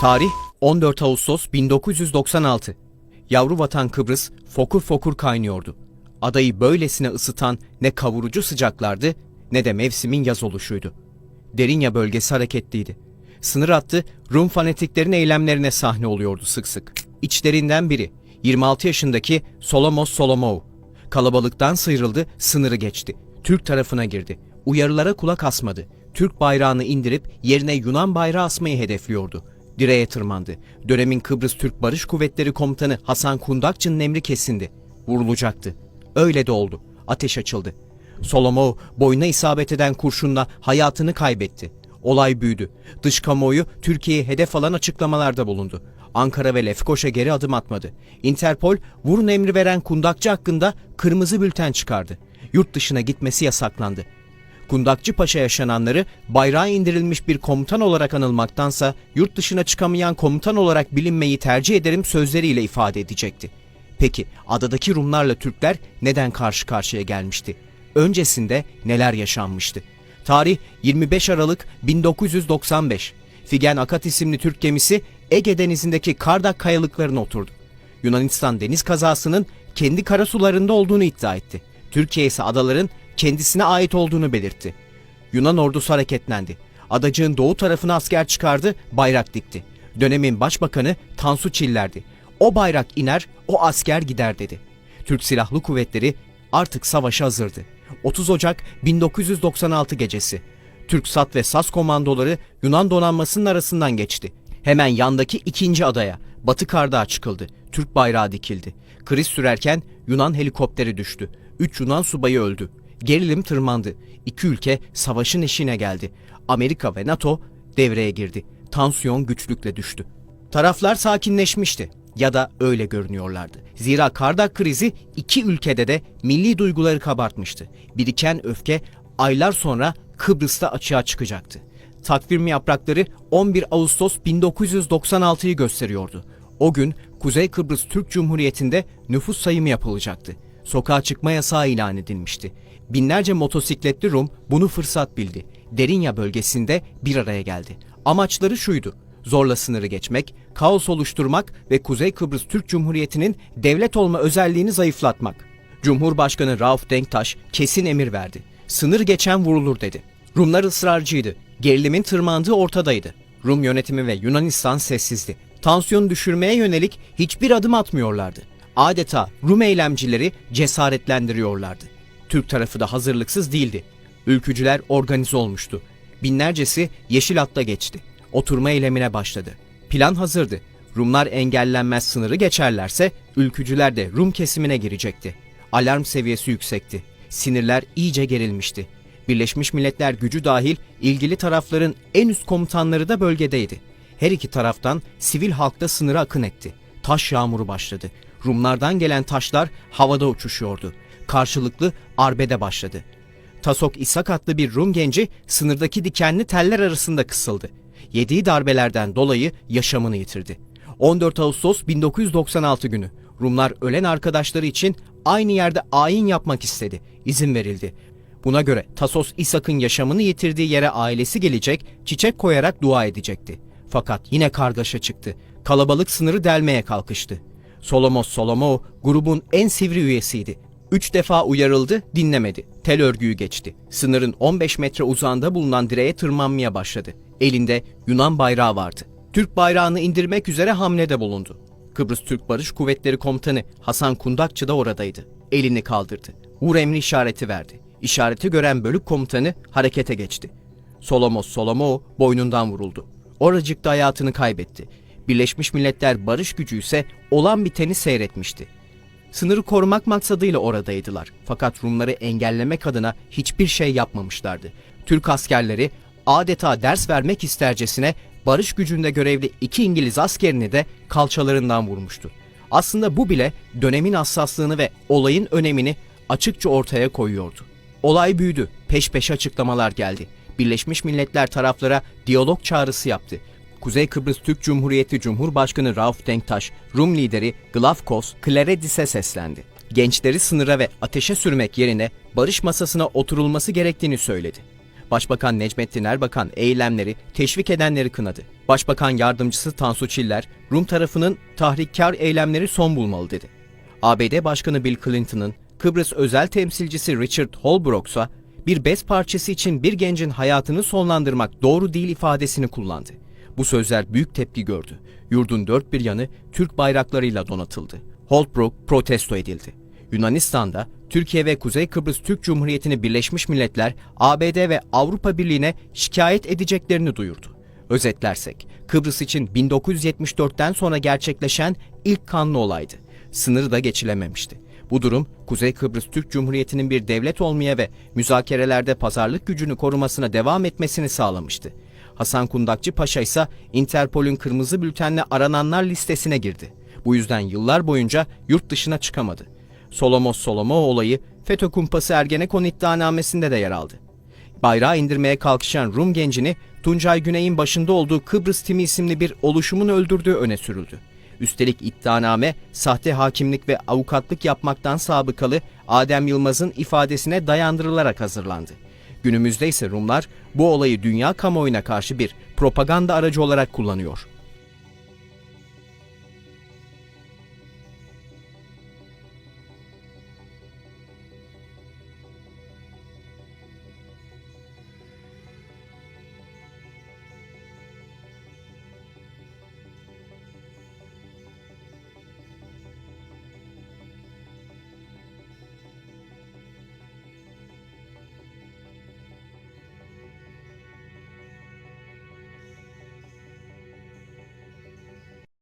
Tarih 14 Ağustos 1996. Yavru vatan Kıbrıs fokur fokur kaynıyordu. Adayı böylesine ısıtan ne kavurucu sıcaklardı ne de mevsimin yaz oluşuydu. Derinya bölgesi hareketliydi. Sınır hattı Rum fanatiklerin eylemlerine sahne oluyordu sık sık. İçlerinden biri 26 yaşındaki Solomos Solomou. Kalabalıktan sıyrıldı, sınırı geçti. Türk tarafına girdi. Uyarılara kulak asmadı. Türk bayrağını indirip yerine Yunan bayrağı asmayı hedefliyordu. Direğe tırmandı. Dönemin Kıbrıs Türk Barış Kuvvetleri Komutanı Hasan Kundakçı'nın emri kesindi. Vurulacaktı. Öyle de oldu. Ateş açıldı. Solomon boyuna isabet eden kurşunla hayatını kaybetti. Olay büyüdü. Dış kamuoyu Türkiye'yi hedef alan açıklamalarda bulundu. Ankara ve Lefkoşa geri adım atmadı. Interpol vurun emri veren kundakçı hakkında kırmızı bülten çıkardı. Yurt dışına gitmesi yasaklandı. Kundakçı Paşa yaşananları bayrağı indirilmiş bir komutan olarak anılmaktansa yurt dışına çıkamayan komutan olarak bilinmeyi tercih ederim sözleriyle ifade edecekti. Peki adadaki Rumlarla Türkler neden karşı karşıya gelmişti? Öncesinde neler yaşanmıştı? Tarih 25 Aralık 1995. Figen Akat isimli Türk gemisi Ege Denizi'ndeki Kardak kayalıklarına oturdu. Yunanistan deniz kazasının kendi karasularında olduğunu iddia etti. Türkiye ise adaların kendisine ait olduğunu belirtti. Yunan ordusu hareketlendi. Adacığın doğu tarafına asker çıkardı, bayrak dikti. Dönemin başbakanı Tansu Çiller'di. O bayrak iner, o asker gider dedi. Türk Silahlı Kuvvetleri artık savaşa hazırdı. 30 Ocak 1996 gecesi. Türk SAT ve SAS komandoları Yunan donanmasının arasından geçti. Hemen yandaki ikinci adaya, Batı Kardağa çıkıldı. Türk bayrağı dikildi. Kriz sürerken Yunan helikopteri düştü. Üç Yunan subayı öldü. Gerilim tırmandı. İki ülke savaşın eşiğine geldi. Amerika ve NATO devreye girdi. Tansiyon güçlükle düştü. Taraflar sakinleşmişti ya da öyle görünüyorlardı. Zira Kardak krizi iki ülkede de milli duyguları kabartmıştı. Biriken öfke aylar sonra Kıbrıs'ta açığa çıkacaktı. Takvim yaprakları 11 Ağustos 1996'yı gösteriyordu. O gün Kuzey Kıbrıs Türk Cumhuriyeti'nde nüfus sayımı yapılacaktı. Sokağa çıkma yasağı ilan edilmişti. Binlerce motosikletli Rum bunu fırsat bildi. Derinya bölgesinde bir araya geldi. Amaçları şuydu. Zorla sınırı geçmek, kaos oluşturmak ve Kuzey Kıbrıs Türk Cumhuriyeti'nin devlet olma özelliğini zayıflatmak. Cumhurbaşkanı Rauf Denktaş kesin emir verdi. Sınır geçen vurulur dedi. Rumlar ısrarcıydı. Gerilimin tırmandığı ortadaydı. Rum yönetimi ve Yunanistan sessizdi. Tansiyonu düşürmeye yönelik hiçbir adım atmıyorlardı. Adeta Rum eylemcileri cesaretlendiriyorlardı. Türk tarafı da hazırlıksız değildi. Ülkücüler organize olmuştu. Binlercesi yeşil atla geçti. Oturma eylemine başladı. Plan hazırdı. Rumlar engellenmez sınırı geçerlerse ülkücüler de Rum kesimine girecekti. Alarm seviyesi yüksekti. Sinirler iyice gerilmişti. Birleşmiş Milletler gücü dahil ilgili tarafların en üst komutanları da bölgedeydi. Her iki taraftan sivil halk da sınıra akın etti. Taş yağmuru başladı. Rumlardan gelen taşlar havada uçuşuyordu. Karşılıklı arbede başladı. Tasok İshak adlı bir Rum genci sınırdaki dikenli teller arasında kısıldı. Yediği darbelerden dolayı yaşamını yitirdi. 14 Ağustos 1996 günü Rumlar ölen arkadaşları için aynı yerde ayin yapmak istedi. İzin verildi. Buna göre Tasos İshak'ın yaşamını yitirdiği yere ailesi gelecek, çiçek koyarak dua edecekti. Fakat yine kargaşa çıktı. Kalabalık sınırı delmeye kalkıştı. Solomos Solomou grubun en sivri üyesiydi. Üç defa uyarıldı, dinlemedi. Tel örgüyü geçti. Sınırın 15 metre uzağında bulunan direğe tırmanmaya başladı. Elinde Yunan bayrağı vardı. Türk bayrağını indirmek üzere hamlede bulundu. Kıbrıs Türk Barış Kuvvetleri Komutanı Hasan Kundakçı da oradaydı. Elini kaldırdı. Vur emri işareti verdi. İşareti gören bölük komutanı harekete geçti. Solomos Solomou boynundan vuruldu. Oracıkta hayatını kaybetti. Birleşmiş Milletler Barış Gücü ise olan biteni seyretmişti. Sınırı korumak maksadıyla oradaydılar. Fakat Rumları engellemek adına hiçbir şey yapmamışlardı. Türk askerleri adeta ders vermek istercesine barış gücünde görevli iki İngiliz askerini de kalçalarından vurmuştu. Aslında bu bile dönemin hassaslığını ve olayın önemini açıkça ortaya koyuyordu. Olay büyüdü, peş peşe açıklamalar geldi. Birleşmiş Milletler taraflara diyalog çağrısı yaptı. Kuzey Kıbrıs Türk Cumhuriyeti Cumhurbaşkanı Rauf Denktaş, Rum lideri Glavkos Kleredis'e seslendi. Gençleri sınıra ve ateşe sürmek yerine barış masasına oturulması gerektiğini söyledi. Başbakan Necmettin Erbakan eylemleri teşvik edenleri kınadı. Başbakan yardımcısı Tansu Çiller, Rum tarafının tahrikkar eylemleri son bulmalı dedi. ABD Başkanı Bill Clinton'ın Kıbrıs özel temsilcisi Richard Holbrooks'a bir bez parçası için bir gencin hayatını sonlandırmak doğru değil ifadesini kullandı. Bu sözler büyük tepki gördü. Yurdun dört bir yanı Türk bayraklarıyla donatıldı. Holbrook protesto edildi. Yunanistan'da Türkiye ve Kuzey Kıbrıs Türk Cumhuriyeti'ni Birleşmiş Milletler, ABD ve Avrupa Birliği'ne şikayet edeceklerini duyurdu. Özetlersek, Kıbrıs için 1974'ten sonra gerçekleşen ilk kanlı olaydı. Sınırı da geçilememişti. Bu durum, Kuzey Kıbrıs Türk Cumhuriyeti'nin bir devlet olmaya ve müzakerelerde pazarlık gücünü korumasına devam etmesini sağlamıştı. Hasan Kundakçı Paşa ise Interpol'ün kırmızı bültenle arananlar listesine girdi. Bu yüzden yıllar boyunca yurt dışına çıkamadı. Solomos Solomo olayı FETÖ kumpası Ergenekon iddianamesinde de yer aldı. Bayrağı indirmeye kalkışan Rum gencini Tuncay Güney'in başında olduğu Kıbrıs Timi isimli bir oluşumun öldürdüğü öne sürüldü. Üstelik iddianame sahte hakimlik ve avukatlık yapmaktan sabıkalı Adem Yılmaz'ın ifadesine dayandırılarak hazırlandı. Günümüzde ise Rumlar bu olayı dünya kamuoyuna karşı bir propaganda aracı olarak kullanıyor.